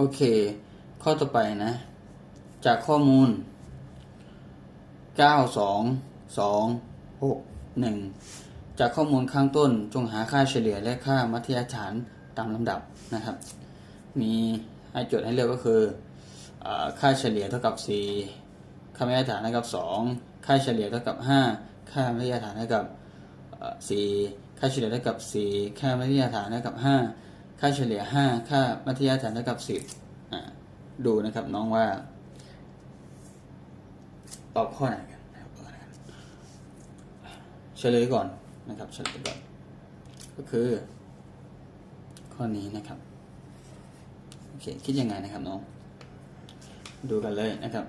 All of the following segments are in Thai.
โอเค ข้อต่อไปนะ จากข้อมูล 9 2 2 6 1 จากข้อมูลข้างต้นจงหาค่าเฉลี่ยและค่ามัธยฐานตามลำดับนะครับ มีให้โจทย์ให้เลือกก็คืออค่าเฉลี่ยเท่ากับ 4 ค่ามัธยฐานเท่ากับ 2 ค่าเฉลี่ยเท่ากับ 5 ค่ามัธยฐานเท่ากับ 4 ค่าเฉลี่ยเท่ากับ 4 ค่ามัธยฐานเท่ากับ 5 ค่าเฉลี่ย 5 ค่ามัธยฐานเท่ากับ 10 ดูนะครับน้องว่า ตอบข้อไหนกันนะครับข้อไหนกันเฉลยก่อนนะครับเฉลยก่อน ก็คือ ข้อนี้นะครับโอเคคิดยังไงนะครับน้อง ดูกันเลยนะครับ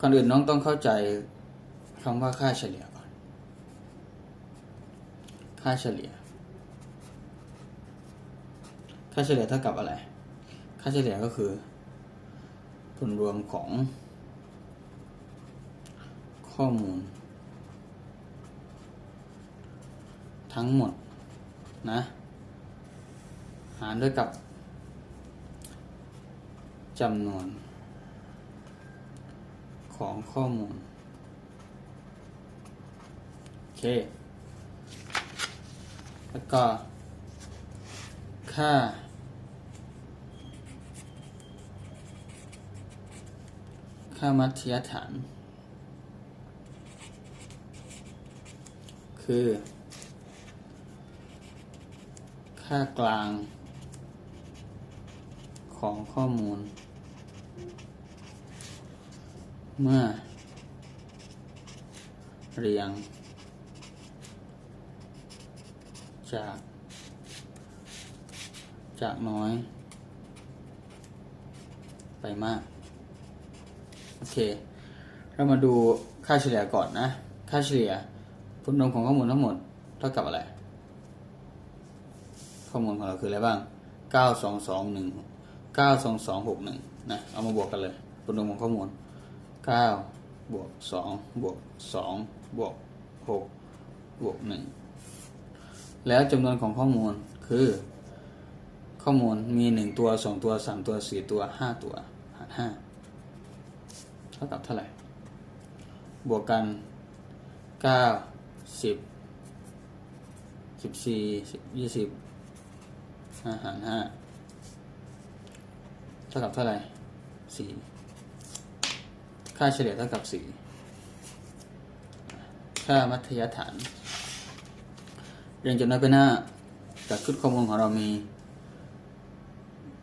ก่อนอื่นน้องต้องเข้าใจคำว่าค่าเฉลี่ยก่อน ค่าเฉลี่ย ค่าเฉลี่ยเท่ากับอะไร ค่าเฉลี่ยก็คือ ผลรวมของ ข้อมูล ทั้งหมดนะ หารด้วยกับจำนวน ของข้อมูล โอเค แล้วก็ ค่า ค่ามัธยฐาน คือ ค่ากลาง ของข้อมูล เมื่อ เรียง จาก จากน้อย ไปมาก โอเค เรามาดูค่าเฉลี่ยก่อนนะ ค่าเฉลี่ยผลรวมของข้อมูลทั้งหมด เท่ากับอะไร ข้อมูลของเราคืออะไรบ้าง 9 2 2 1 9 2 2 6 1 นะ เอามาบวกกันเลยผลรวมของข้อมูล 9 บวก 2 บวก 2 บวก 6 บวก 1 แล้วจำนวนของข้อมูลคือ ข้อมูลมี1ตัว2ตัว3ตัว4ตัว5ตัวหาร5เท่ากับเท่าไหร่ บวกกัน9 10 14 20ห้าหารห้าเท่ากับเท่าไหร่สี่ค่าเฉลี่ยเท่ากับสี่ค่ามัธยฐาน เรียงจากน้อยไปหน้าจากชุดข้อมูลของเรามี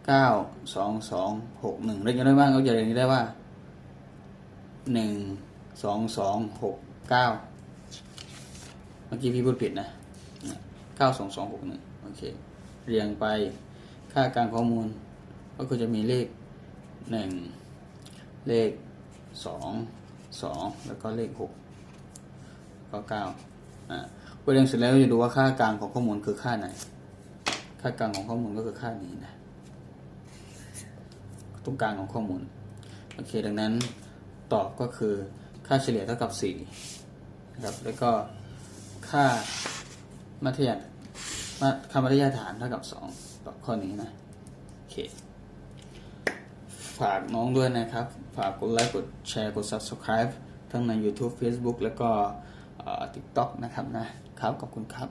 เก้าสองสองหกหนึ่งเรียงจากน้อยบ้างก็จะเรียงได้ว่าหนึ่งสองสองหกเก้าเมื่อกี้พี่พูดผิดนะเก้าสองสองหกหนึ่งโอเค เรียงไปค่ากลางข้อมูล ก็คือจะมีเลขหนึ่งเลขสองสองแล้วก็เลขหกก็เก้าอ่าพอเรียงเสร็จแล้วจะดูว่าค่ากลางของข้อมูลคือค่าไหน ค่ากลางของข้อมูลก็คือค่านี้นะ ตรงกลางของข้อมูล โอเค ดังนั้นตอบก็คือค่าเฉลี่ยเท่ากับสี่นะครับ แล้วก็ค่ามัธยฐานมาคำปริยฐานเท่ากับ 2 ตอบข้อนี้นะ โอเค ฝากน้องด้วยนะครับ ฝากกดไลค์ กดแชร์ กด Subscribe ทั้งใน YouTube Facebook แล้วก็ TikTok นะครับนะครับ ขอบคุณครับ